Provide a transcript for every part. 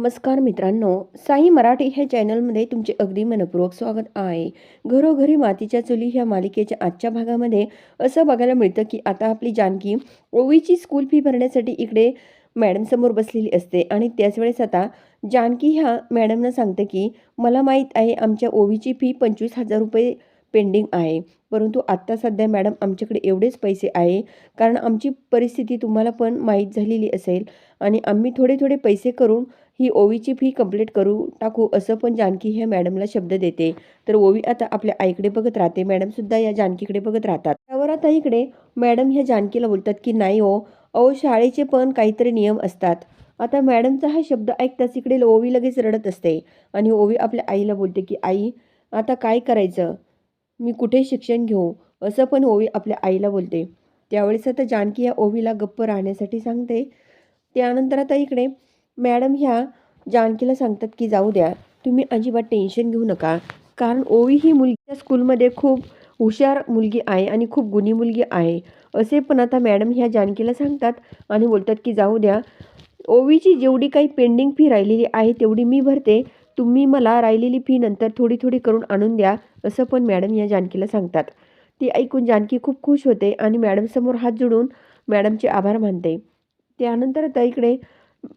नमस्कार मित्रांनो साई मराठी ह्या चॅनलमध्ये तुमचे अगदी मनपूर्वक स्वागत आहे. घरोघरी मातीच्या चुली ह्या मालिकेच्या आजच्या भागामध्ये असं बघायला मिळतं की आता आपली जानकी ओवीची स्कूल फी भरण्यासाठी इकडे मॅडमसमोर बसलेली असते आणि त्याच वेळेस आता जानकी ह्या मॅडमनं सांगते की मला माहीत आहे आमच्या ओवीची फी पंचवीस हजार रुपये पेंडिंग आहे. परंतु आत्ता सध्या मॅडम आमच्याकडे एवढेच पैसे आहे. कारण आमची परिस्थिती तुम्हाला पण माहीत झालेली असेल आणि आम्ही थोडे थोडे पैसे करून ही ओवीची फी कंप्लीट करू टाकू असं पण जानकी ह्या मॅडमला शब्द देते. तर ओवी आता आपल्या आईकडे बघत राहते. मॅडमसुद्धा या जानकीकडे बघत राहतात. त्यावर आता इकडे मॅडम ह्या जानकीला बोलतात की नाही हो अहो शाळेचे पण काहीतरी नियम असतात. आता मॅडमचा हा शब्द ऐकताच इकडे ओवी लगेच रडत असते. आणि ओवी आपल्या आईला बोलते की आई आता काय करायचं? मी कुठे शिक्षण घेऊ? असं पण ओवी आपल्या आईला बोलते. त्यावेळेस आता जानकी या ओवीला गप्प राहण्यासाठी सांगते. त्यानंतर आता इकडे मॅडम ह्या जानकीला सांगतात की जाऊ द्या तुम्ही अजिबात टेन्शन घेऊ नका. कारण ओवी ही मुलगी स्कूलमध्ये खूप हुशार मुलगी आहे आणि खूप गुणी मुलगी आहे. असे पण आता मॅडम ह्या जानकीला सांगतात आणि बोलतात की जाऊ द्या ओवीची जेवढी काही पेंडिंग फी राहिलेली आहे तेवढी मी भरते. तुम्ही मला राहिलेली फी नंतर थोडी थोडी करून आणून द्या असं पण मॅडम या जानकीला सांगतात. ती ऐकून जानकी खूप खुश होते आणि मॅडमसमोर हात जोडून मॅडमचे आभार मानते. त्यानंतर आता इकडे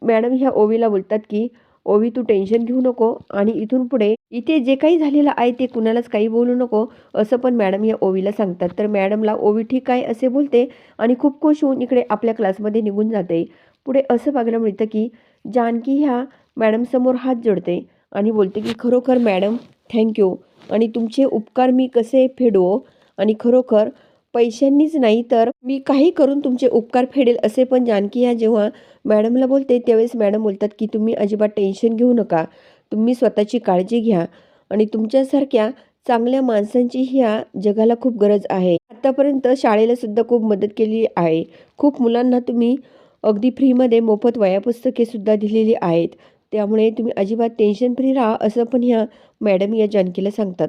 मॅडम ह्या ओवीला बोलतात की ओवी तू टेन्शन घेऊ नको आणि इथून पुढे इथे जे काही झालेलं आहे ते कुणालाच काही बोलू नको असं पण मॅडम या ओवीला सांगतात. तर मॅडमला ओवी ठीक आहे असे बोलते आणि खूप खुश होऊन इकडे आपल्या क्लासमध्ये निघून जाते. पुढे असं बघायला मिळतं की जानकी ह्या मॅडमसमोर हात जोडते आणि बोलते की खरोखर मॅडम थँक्यू आणि तुमचे उपकार मी कसे फेडवो आणि खरोखर पैशांनीच नाही तर मी काही करून तुमचे उपकार फेडेल असे पण जानकी ह्या जेव्हा मॅडमला बोलते त्यावेळेस मॅडम बोलतात की तुम्ही अजिबात टेन्शन घेऊ नका. तुम्ही स्वतःची काळजी घ्या. आणि तुमच्यासारख्या चांगल्या माणसांची ह्या जगाला खूप गरज आहे. आत्तापर्यंत शाळेला सुद्धा खूप मदत केली आहे. खूप मुलांना तुम्ही अगदी फ्रीमध्ये मोफत वया पुस्तके सुद्धा दिलेली आहेत. त्यामुळे तुम्ही अजिबात टेन्शन फ्री राहा असं पण ह्या मॅडम या जानकीला सांगतात.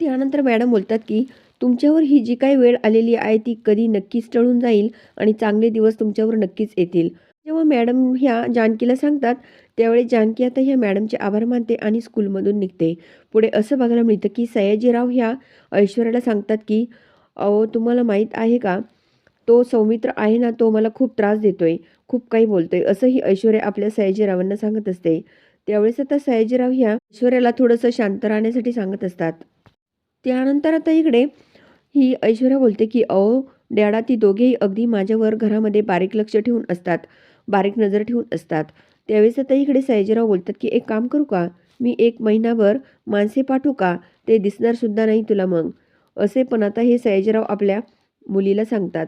त्यानंतर मॅडम बोलतात की तुमच्यावर ही जी काही वेळ आलेली आहे ती कधी नक्कीच टळून जाईल आणि चांगले दिवस तुमच्यावर नक्कीच येतील. जेव्हा मॅडम ह्या जानकीला सांगतात त्यावेळी जानकी आता ह्या मॅडमचे आभार मानते आणि स्कूलमधून निघते. पुढे असं बघायला मिळतं की सयाजीराव ह्या ऐश्वर्याला सांगतात की अहो तुम्हाला माहीत आहे का? तो सौमित्र आहे ना तो मला खूप त्रास देतोय खूप काही बोलतोय असंही ऐश्वर्या आपल्या सयाजीरावांना सांगत असते. त्यावेळेस आता सयाजीराव ह्या ऐश्वर्याला थोडंसं शांत राहण्यासाठी सांगत असतात. त्यानंतर आता इकडे ही ऐश्वर्या बोलते की अहो डॅडा ती दोघेही अगदी माझ्यावर घरामध्ये बारीक लक्ष ठेवून असतात. बारीक नजर ठेवून असतात. त्यावेळेस आता इकडे सयाजीराव बोलतात की एक काम करू का? मी एक महिनाभर माणसे पाठवू का? ते दिसणारसुद्धा नाही तुला मग. असे पण आता हे सयाजीराव आपल्या मुलीला सांगतात.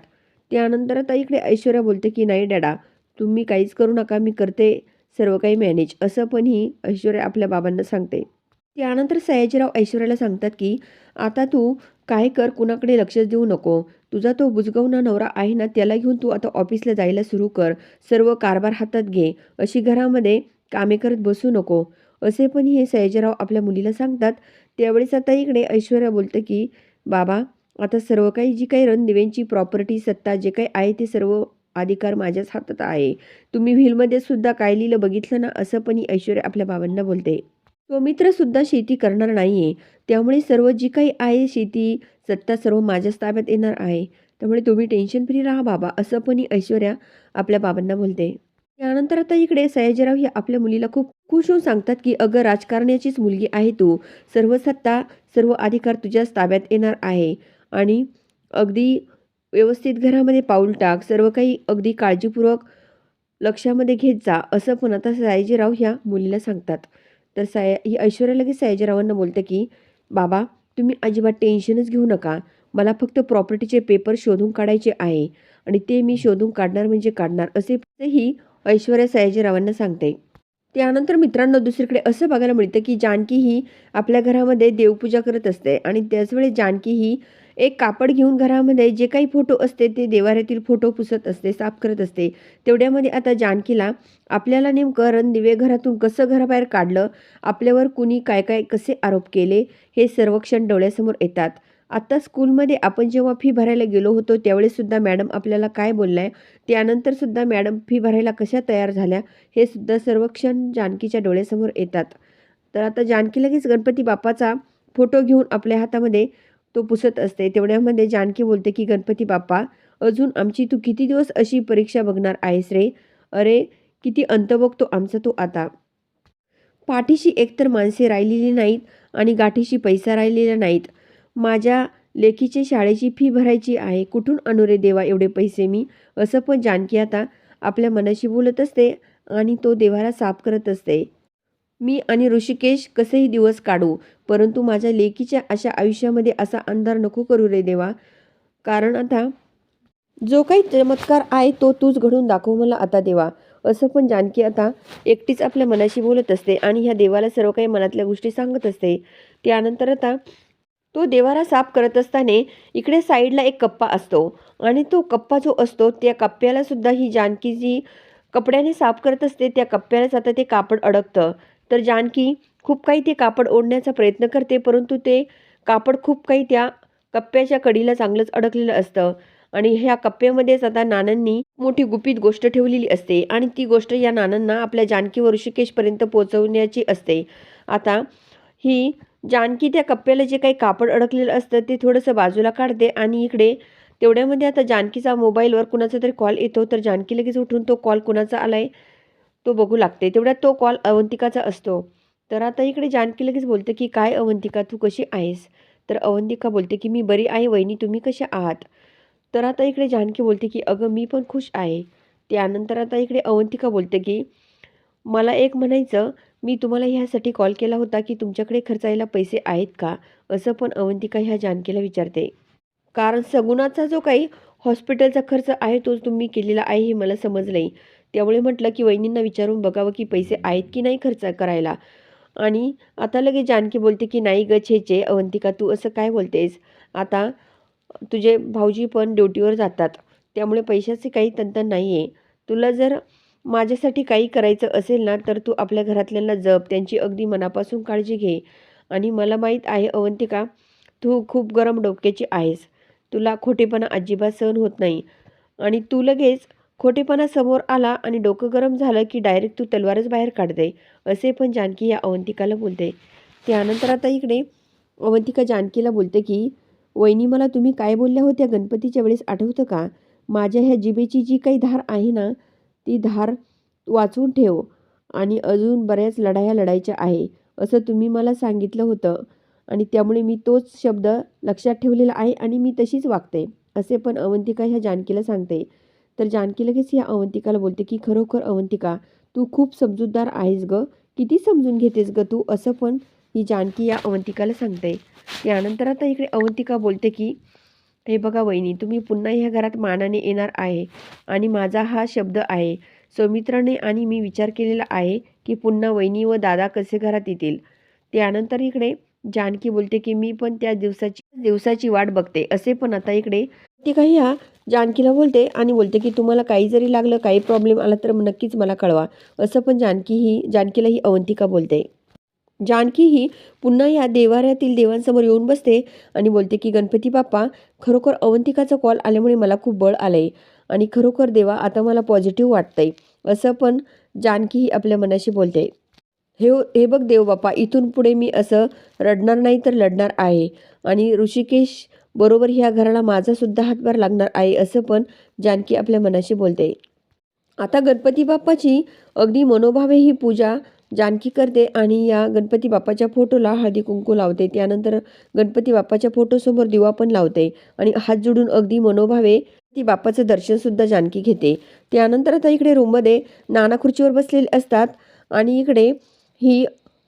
त्यानंतर आता इकडे ऐश्वर्या बोलते की नाही डॅडा तुम्ही काहीच करू नका मी करते सर्व काही मॅनेज. असं पण ही ऐश्वर्या आपल्या बाबांना सांगते. त्यानंतर सयाजीराव ऐश्वर्याला सांगतात की आता तू काय कर कुणाकडे लक्ष देऊ नको. तुझा तो बुजगवणा नवरा आहे ना त्याला घेऊन तू आता ऑफिसला जायला सुरू कर. सर्व कारभार हातात घे. अशी घरामध्ये कामे करत बसू नको. असे पण हे सयाजीराव आपल्या मुलीला सांगतात. त्यावेळेस आता इकडे ऐश्वर्या बोलतं की बाबा आता सर्व काही जी काही रणदिवेंची प्रॉपर्टी सत्ता जे काही आहे ते सर्व अधिकार माझ्याच हातात आहे. तुम्ही व्हीलमध्ये सुद्धा काय लिहिलं बघितलं ना असं पण ही ऐश्वर्या आपल्या बाबांना बोलते. तो मित्रसुद्धा शेती करणार नाही आहे त्यामुळे सर्व जी काही आहे शेती सत्ता सर्व माझ्याच ताब्यात येणार आहे. त्यामुळे तुम्ही टेन्शन फ्री राहा बाबा असं पण ही ऐश्वर्या आपल्या बाबांना बोलते. त्यानंतर आता इकडे सयाजीराव हे आपल्या मुलीला खूप खुश होऊन सांगतात की अगं राजकारण्याचीच मुलगी आहे तू. सर्व सत्ता सर्व अधिकार तुझ्याच ताब्यात येणार आहे. आणि अगदी व्यवस्थित घरामध्ये पाऊल टाक सर्व काही अगदी काळजीपूर्वक लक्षामध्ये घेत जा असं पण आता सयाजीराव ह्या मुलीला सांगतात. तर साया ही ऐश्वर्या लगेच सयाजीरावांना बोलते की बाबा तुम्ही अजिबात टेन्शनच घेऊ नका. मला फक्त प्रॉपर्टीचे पेपर शोधून काढायचे आहे आणि ते मी शोधून काढणार म्हणजे काढणार असेही ऐश्वर्या सयाजीरावांना सांगते. त्यानंतर मित्रांनो दुसरीकडे असं बघायला मिळतं की जानकी ही आपल्या घरामध्ये देवपूजा करत असते आणि त्याचवेळी जानकी ही एक कापड घेऊन घरामध्ये जे काही फोटो असते ते देवाऱ्यातील फोटो पुसत असते साफ करत असते. तेवढ्यामध्ये आता जानकीला आपल्याला नेमकं रणदिवे घरातून कसं घराबाहेर काढलं आपल्यावर कुणी काय काय कसे आरोप केले हे सर्वक्षण डोळ्यासमोर येतात. आत्ता स्कूलमध्ये आपण जेव्हा फी भरायला गेलो होतो त्यावेळेसुद्धा मॅडम आपल्याला काय बोललाय आहे त्यानंतरसुद्धा मॅडम फी भरायला कशा तयार झाल्या हे सुद्धा सर्वक्षण जानकीच्या डोळ्यासमोर येतात. तर आता जानकी लगेच गणपती बाप्पाचा फोटो घेऊन आपल्या हातामध्ये तो पुसत असते. तेवढ्यामध्ये जानकी बोलते की गणपती बाप्पा अजून आमची तू किती दिवस अशी परीक्षा बघणार आहेस रे? अरे किती अंत बघतो आमचा तू आता. पाठीशी एकतर माणसे राहिलेली नाहीत आणि गाठीशी पैसा राहिलेला नाहीत. माझ्या लेखीचे शाळेची फी भरायची आहे. कुठून अनुरे देवा एवढे पैसे मी? असं पण जानकी आता आपल्या मनाशी बोलत असते आणि तो देवाला साफ करत असते. मी आणि ऋषिकेश कसेही दिवस काढू परंतु माझ्या लेकीच्या अशा आयुष्यामध्ये असा अंधार नको करू रे देवा. कारण आता जो काही चमत्कार आहे तो तूच घडून दाखव मला आता देवा. असं पण जानकी आता एकटीच आपल्या मनाशी बोलत असते आणि ह्या देवाला सर्व काही मनातल्या गोष्टी सांगत असते. त्यानंतर आता तो देवाला साफ करत असताना इकडे साईडला एक कप्पा असतो आणि तो कप्पा जो असतो त्या कप्प्याला सुद्धा ही जानकी जी कपड्याने साफ करत असते त्या कप्प्यालाच आता ते कापड अडकतं. तर जानकी खूप काही ते कापड ओढण्याचा प्रयत्न करते परंतु ते कापड खूप काही त्या कप्प्याच्या कडीला चांगलंच अडकलेलं असतं. आणि ह्या कप्प्यामध्येच आता नानांनी मोठी गुपित गोष्ट ठेवलेली असते आणि ती गोष्ट या नानांना आपल्या जानकी ऋषिकेशपर्यंत पोहोचवण्याची असते. आता ही जानकी त्या कप्प्याला जे काही कापड अडकलेलं असतं ते थोडंसं बाजूला काढते आणि इकडे तेवढ्यामध्ये आता जानकीचा मोबाईलवर कुणाचा तरी कॉल येतो तर जानकी लगेच उठून तो कॉल कुणाचा आला आहे तो बघू लागते. तेवढ्यात तो कॉल अवंतिकाचा असतो. तर आता इकडे जानकी लगेच बोलते की काय अवंतिका तू कशी आहेस? तर अवंतिका बोलते की मी बरी आहे वहिनी तुम्ही कशा आहात? तर आता इकडे जानकी बोलते की अगं मी पण खुश आहे. त्यानंतर आता इकडे अवंतिका बोलते की मला एक म्हणायचं मी तुम्हाला ह्यासाठी कॉल केला होता की तुमच्याकडे खर्चायला पैसे आहेत का? असं पण अवंतिका ह्या जानकीला विचारते. कारण सगुणाचा जो काही हॉस्पिटलचा खर्च आहे तो तुम्ही केलेला आहे हे मला समजलं आहे त्यामुळे म्हटलं की वहिनींना विचारून बघावं की पैसे आहेत की नाही खर्च करायला. आणि आता लगेच जानकी बोलते की नाही ग छेचे अवंतिका तू असं काय बोलतेस? आता तुझे भाऊजी पण ड्युटीवर जातात. त्यामुळे पैशाचे काही तंतन नाही आहे तुला जर माझ्यासाठी काही करायचं असेल ना तर तू आपल्या घरातल्यांना जप. त्यांची अगदी मनापासून काळजी घे. आणि मला माहीत आहे अवंतिका तू खूप गरम डोक्याची आहेस. तुला खोटेपणा अजिबात सहन होत नाही. आणि तू लगेच खोटेपणा समोर आला आणि डोकं गरम झालं की डायरेक्ट तू तलवारच बाहेर काढते असे पण जानकी या अवंतिकाला बोलते. त्यानंतर आता इकडे अवंतिका जानकीला बोलते की वहिनी मला तुम्ही काय बोलल्या होत्या? गणपतीच्या वेळेस आठवतं का? माझ्या ह्या जिबेची जी काही धार आहे ना ती धार वाचून ठेव आणि अजून बऱ्याच लढाया लढायच्या आहे असं तुम्ही मला सांगितलं होतं आणि त्यामुळे मी तोच शब्द लक्षात ठेवलेला आहे आणि मी तशीच वागते असे पण अवंतिका ह्या जानकीला सांगते. तर जानकी लगेच या अवंतिकाला बोलते की खरोखर अवंतिका तू खूप समजूतदार आहेस ग. किती समजून घेतेस ग तू? असं पण ही जानकी या अवंतिकाला सांगते. त्यानंतर आता इकडे अवंतिका बोलते की हे बघा वहिनी तुम्ही पुन्हा ह्या घरात मानाने येणार आहे आणि माझा हा शब्द आहे. सौमित्राने आणि मी विचार केलेला आहे की पुन्हा वहिनी व दादा कसे घरात येतील? त्यानंतर इकडे जानकी बोलते की मी पण त्या दिवसाची दिवसाची वाट बघते. असे पण आता इकडे ती काही ह्या जानकीला बोलते आणि बोलते की तुम्हाला काही जरी लागलं काही प्रॉब्लेम आला तर नक्कीच मला कळवा. असं पण जानकी ही जानकीला ही अवंतिका बोलते. जानकी ही पुन्हा या देवाऱ्यातील देवांसमोर येऊन बसते आणि बोलते की गणपती बाप्पा खरोखर अवंतिकाचा कॉल आल्यामुळे मला खूप बळ आलं आहे आणि खरोखर देवा आता मला पॉझिटिव्ह वाटतंय. असं पण जानकी ही आपल्या मनाशी बोलते. हे हे बघ देव बाप्पा इथून पुढे मी असं रडणार नाही तर लढणार आहे. आणि ऋषिकेश बरोबर ह्या घराला माझासुद्धा हातभार लागणार आहे असं पण जानकी आपल्या मनाशी बोलते. आता गणपती बाप्पाची अगदी मनोभावे ही पूजा जानकी करते आणि या गणपती बाप्पाच्या फोटोला हळदी कुंकू लावते. त्यानंतर गणपती बाप्पाच्या फोटोसमोर दिवा पण लावते आणि हात जोडून अगदी मनोभावे ती बाप्पाचं दर्शनसुद्धा जानकी घेते. त्यानंतर आता इकडे रूममध्ये नाना खुर्चीवर बसलेले असतात आणि इकडे ही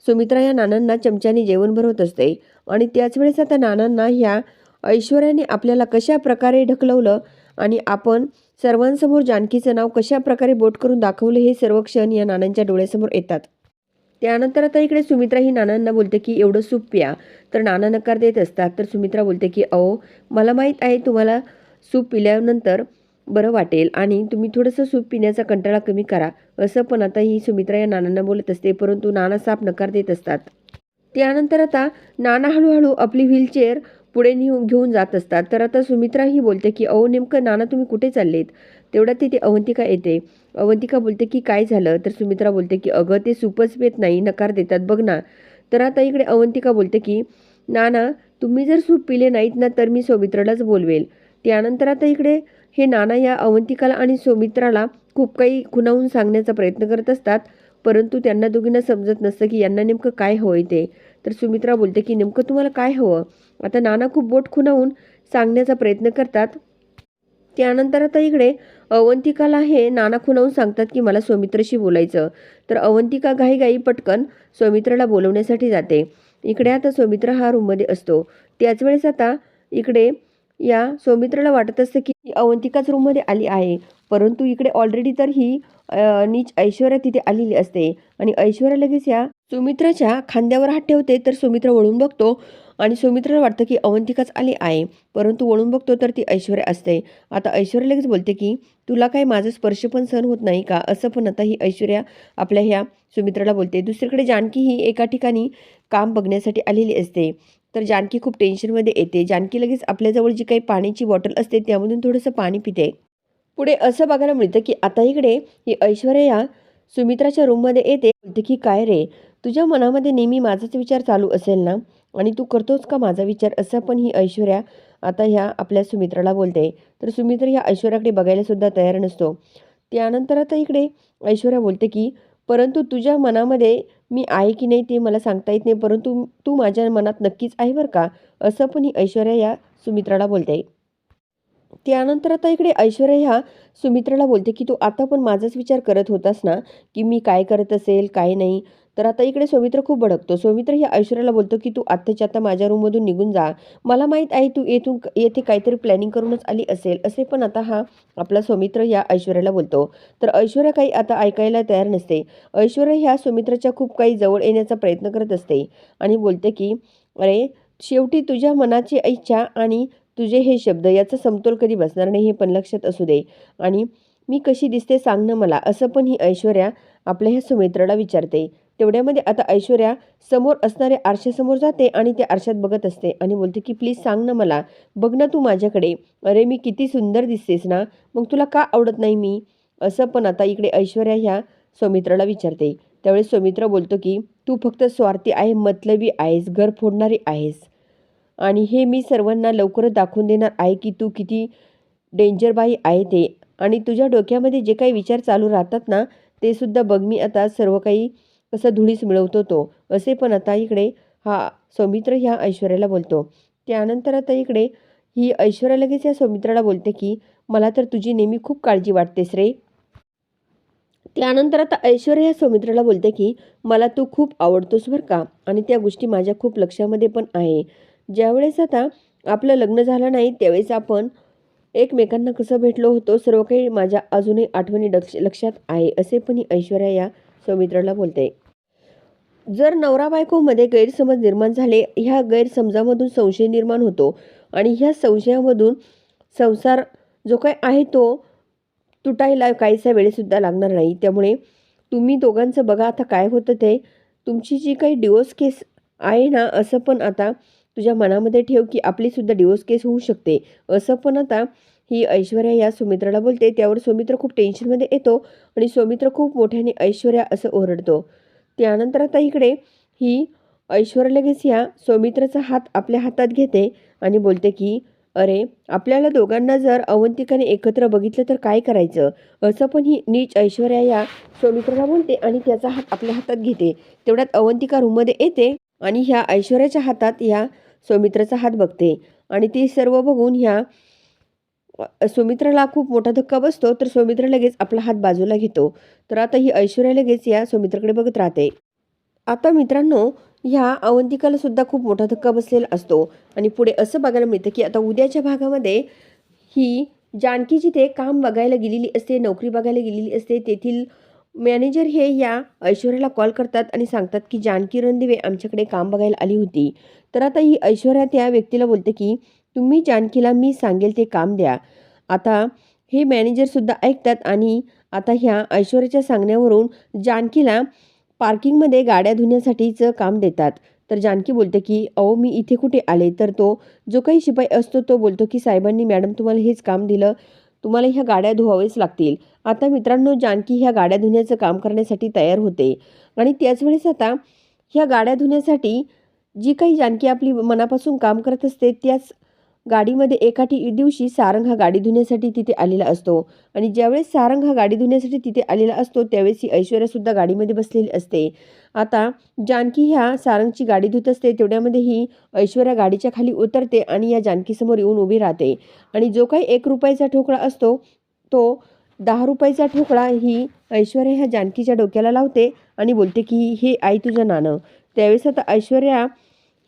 सुमित्रा या नानांना चमच्याने जेवण भरवत असते. आणि त्याच वेळेस आता नानांना ह्या ऐश्वर्याने आपल्याला कशा प्रकारे ढकलवलं आणि आपण सर्वांसमोर जानकीचं नाव कशा प्रकारे बोट करून दाखवलं हे सर्व क्षण या नानांच्या डोळ्यासमोर येतात. त्यानंतर आता इकडे सुमित्रा ही नानांना बोलते की एवढं सूप प्या. तर नाना नकार देत असतात. तर सुमित्रा बोलते की अहो मला माहीत आहे तुम्हाला सूप पिल्यानंतर बरं वाटेल आणि तुम्ही थोडंसं सूप पिण्याचा कंटाळा कमी करा. असं पण आता ही सुमित्रा या नानांना बोलत असते परंतु नाना साप नकार देत असतात. त्यानंतर आता नाना हळूहळू आपली व्हीलचेअर पुढे नेऊन घेऊन जात असतात. तर आता सुमित्रा ही बोलते की अहो नेमकं नाना तुम्ही कुठे चाललेत? तेवढ्यात तिथे अवंतिका येते. अवंतिका बोलते की काय झालं? तर सुमित्रा बोलते की अगं ते सूपच पेत नाही नकार देतात बघ ना. तर आता इकडे अवंतिका बोलते की नाना तुम्ही जर सूप पिले नाहीत ना तर मी सौमित्रालाच बोलवेल. त्यानंतर आता इकडे हे नाना या अवंतिकाला आणि सौमित्राला खूप काही खुणावून सांगण्याचा प्रयत्न करत असतात. परंतु त्यांना दोघींना समजत नसतं की यांना नेमकं काय होय ते. तर सुमित्रा बोलते की नेमकं तुम्हाला काय हवं? आता नाना खूप बोट खुणावून सांगण्याचा प्रयत्न करतात. त्यानंतर आता इकडे अवंतिकाला हे नाना खुणावून सांगतात की मला सौमित्राशी बोलायचं. तर अवंतिका घाईघाई पटकन सौमित्राला बोलवण्यासाठी जाते. इकडे आता सौमित्र हा रूममध्ये असतो. त्याच वेळेस आता इकडे या सौमित्राला वाटत असतं की अवंतिकाच रूममध्ये आली आहे. परंतु इकडे ऑलरेडी तर ही नीच ऐश्वर्या तिथे आलेली असते. आणि ऐश्वर्या लगेच या सुमित्राच्या खांद्यावर हात ठेवते तर सुमित्रा वळून बघतो. आणि सुमित्राला वाटतं की अवंतिकाच आली आहे परंतु वळून बघतो तर ती ऐश्वर्या असते. आता ऐश्वर्या लगेच बोलते की तुला काय माझं स्पर्श पण सहन होत नाही का? असं पण आता ही ऐश्वर्या आपल्या ह्या सुमित्राला बोलते. दुसरीकडे जानकी ही एका ठिकाणी काम बघण्यासाठी आलेली असते. तर जानकी खूप टेन्शनमध्ये येते. जानकी लगेच आपल्याजवळ जी काही पाण्याची बॉटल असते त्यामधून थोडंसं पाणी पिते. पुढे असं बघायला मिळतं की आता इकडे ही ऐश्वर्या या सुमित्राच्या रूममध्ये येते. बोलते की काय रे? तुझ्या मनामध्ये नेहमी माझाच विचार चालू असेल ना? आणि तू करतोस का माझा विचार? असं पण ही ऐश्वर्या आता ह्या आपल्या सुमित्राला बोलते. तर सुमित्र ह्या ऐश्वर्याकडे बघायलासुद्धा तयार नसतो. त्यानंतर आता इकडे ऐश्वर्या बोलते की परंतु तुझ्या मनामध्ये मी आहे की नाही ते मला सांगता येत नाही. परंतु तू माझ्या मनात नक्कीच आहे बरं का? असं पण ही ऐश्वर्या या सुमित्राला बोलते. त्यानंतर आता इकडे ऐश्वर्या ह्या सुमित्राला बोलते की तू आता पण माझाच विचार करत होतास ना की मी काय करत असेल काय नाही? तर आता इकडे सौमित्र खूप भडकतो. सौमित्र ह्या ऐश्वर्याला बोलतो की तू आत्ताच्या आता माझ्या रूममधून निघून जा. मला माहीत आहे तू येथून येथे काहीतरी प्लॅनिंग करूनच आली असेल. असे पण आता हा आपला सौमित्र या ऐश्वर्याला बोलतो. तर ऐश्वर्या काही आता ऐकायला तयार नसते. ऐश्वर्या ह्या सुमित्राच्या खूप काही जवळ येण्याचा प्रयत्न करत असते आणि बोलते की अरे शेवटी तुझ्या मनाची इच्छा आणि तुझे हे शब्द याचा समतोल कधी बसणार नाही हे पण लक्षात असू दे. आणि मी कशी दिसते सांग ना मला असं पण ही ऐश्वर्या आपल्या ह्या सुमित्राला विचारते. तेवढ्यामध्ये आता ऐश्वर्या समोर असणाऱ्या आरशासमोर जाते आणि त्या आरशात बघत असते आणि बोलते की प्लीज सांग ना मला बघ ना तू माझ्याकडे. अरे मी किती सुंदर दिसतेस ना मग तुला का आवडत नाही मी? असं पण आता इकडे ऐश्वर्या ह्या सौमित्राला विचारते. त्यावेळेस सौमित्र बोलतो की तू फक्त स्वार्थी आहे मतलबी आहेस घर फोडणारी आहेस. आणि हे मी सर्वांना लवकरच दाखवून देणार आहे की तू किती डेंजरबाई आहे ते. आणि तुझ्या डोक्यामध्ये जे काही विचार चालू राहतात ना ते सुद्धा बघ मी आता सर्व काही कसं धुळीस मिळवतो तो. असे पण आता इकडे हा सौमित्र ह्या ऐश्वर्याला बोलतो. त्यानंतर आता इकडे ही ऐश्वर्या लगेच या सौमित्राला बोलते की मला तर तुझी नेहमी खूप काळजी वाटतेस रे. त्यानंतर आता ऐश्वर्या ह्या सौमित्राला बोलते की मला तू खूप आवडतोस बरं का. आणि त्या गोष्टी माझ्या खूप लक्षामध्ये पण आहे. ज्यावेळेस आता आपलं लग्न झालं नाही त्यावेळेस आपण एकमेकांना कसं भेटलो होतो सर्व काही माझ्या अजूनही आठवणी लक्ष लक्षात आहे असे पण ही ऐश्वर्या या सौमित्राला बोलते. जर नवरा बायकोमध्ये गैरसमज निर्माण झाले ह्या गैरसमजामधून संशय निर्माण होतो आणि ह्या संशयामधून संसार जो काय आहे तो तुटायला काहीसा वेळेसुद्धा लागणार नाही. त्यामुळे तुम्ही दोघांचं बघा आता काय होतं ते. तुमची जी काही डिवोर्स केस आहे ना असं पण आता तुझ्या मनामध्ये ठेव की आपलीसुद्धा डिवोर्स केस होऊ शकते. असं पण आता ही ऐश्वर्या या सुमित्राला बोलते. त्यावर सुमित्र खूप टेन्शनमध्ये येतो आणि सुमित्र खूप मोठ्याने ऐश्वर्या असं ओरडतो. त्यानंतर आता इकडे ही ऐश्वर्या लगेच ह्या सौमित्राचा हात आपल्या हातात घेते आणि बोलते की अरे आपल्याला दोघांना जर अवंतिकाने एकत्र बघितलं तर काय करायचं? असं पण ही नीच ऐश्वर्या या सौमित्राला बोलते आणि त्याचा हात आपल्या हातात घेते. तेवढ्यात अवंतिका रूममध्ये येते आणि ह्या ऐश्वर्याच्या हातात ह्या सौमित्राचा हात बघते. आणि ते सर्व बघून ह्या सुमित्राला खूप मोठा धक्का बसतो. तर सौमित्र लगेच आपला हात बाजूला घेतो. तर आता ही ऐश्वर्या लगेच या सौमित्राकडे बघत राहते. आता मित्रांनो ह्या अवंतिकाला सुद्धा खूप मोठा धक्का बसलेला असतो. आणि पुढे असं बघायला मिळतं की आता उद्याच्या भागामध्ये ही जानकी जिथे काम बघायला गेलेली असते नोकरी बघायला गेलेली असते तेथील मॅनेजर हे या ऐश्वर्याला कॉल करतात आणि सांगतात की जानकी रणदिवे आमच्याकडे काम बघायला आली होती. तर आता ही ऐश्वर्या त्या व्यक्तीला बोलते की तुम्ही जानकीला मी सांगेल ते काम द्या. आता हे मॅनेजरसुद्धा ऐकतात आणि आता ह्या ऐश्वर्याच्या सांगण्यावरून जानकीला पार्किंगमध्ये गाड्या धुण्यासाठीचं काम देतात. तर जानकी बोलते की अहो मी इथे कुठे आले? तर तो जो काही शिपाई असतो तो बोलतो की साहेबांनी मॅडम तुम्हाला हेच काम दिलं. तुम्हाला ह्या गाड्या धुवावेच लागतील. आता मित्रांनो जानकी ह्या गाड्या धुण्याचं काम करण्यासाठी तयार होते. आणि त्याच वेळेस आता ह्या गाड्या धुण्यासाठी जी काही जानकी आपली मनापासून काम करत असते त्याच गाडीमध्ये एकाठी दिवशी सारंग हा गाडी धुण्यासाठी तिथे आलेला असतो. आणि ज्यावेळेस सारंग हा गाडी धुण्यासाठी तिथे आलेला असतो त्यावेळेस ही ऐश्वर्यासुद्धा गाडीमध्ये बसलेली असते. आता जानकी ह्या सारंगची गाडी धुत असते तेवढ्यामध्ये ही ऐश्वर्या गाडीच्या खाली उतरते आणि या जानकीसमोर येऊन उभी राहते. आणि जो काही एक रुपयाचा ठोकळा असतो तो दहा रुपयाचा ठोकळा ही ऐश्वर्या ह्या जानकीच्या डोक्याला लावते आणि बोलते की हे आई तुझं नाणं. त्यावेळेस आता ऐश्वर्या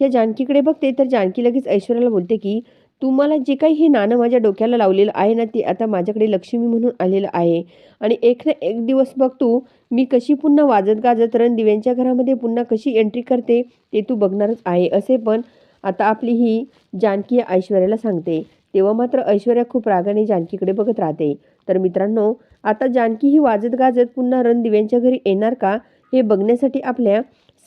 या जानकीकडे बघते तर जानकी लगेच ऐश्वर्याला बोलते की तुम्हाला जे काही हे नाणं माझ्या डोक्याला लावलेलं आहे ना ते आता माझ्याकडे लक्ष्मी म्हणून आलेलं आहे. आणि एक ना एक दिवस बघ तू मी कशी पुन्हा वाजत गाजत रणदिव्यांच्या घरामध्ये पुन्हा कशी एंट्री करते ते तू बघणारच आहे. असे पण आता आपली ही जानकी ऐश्वर्याला सांगते. तेव्हा मात्र ऐश्वर्या खूप रागाने जानकीकडे बघत राहते. तर मित्रांनो आता जानकी ही वाजत गाजत पुन्हा रणदिव्यांच्या घरी येणार का हे बघण्यासाठी आपल्या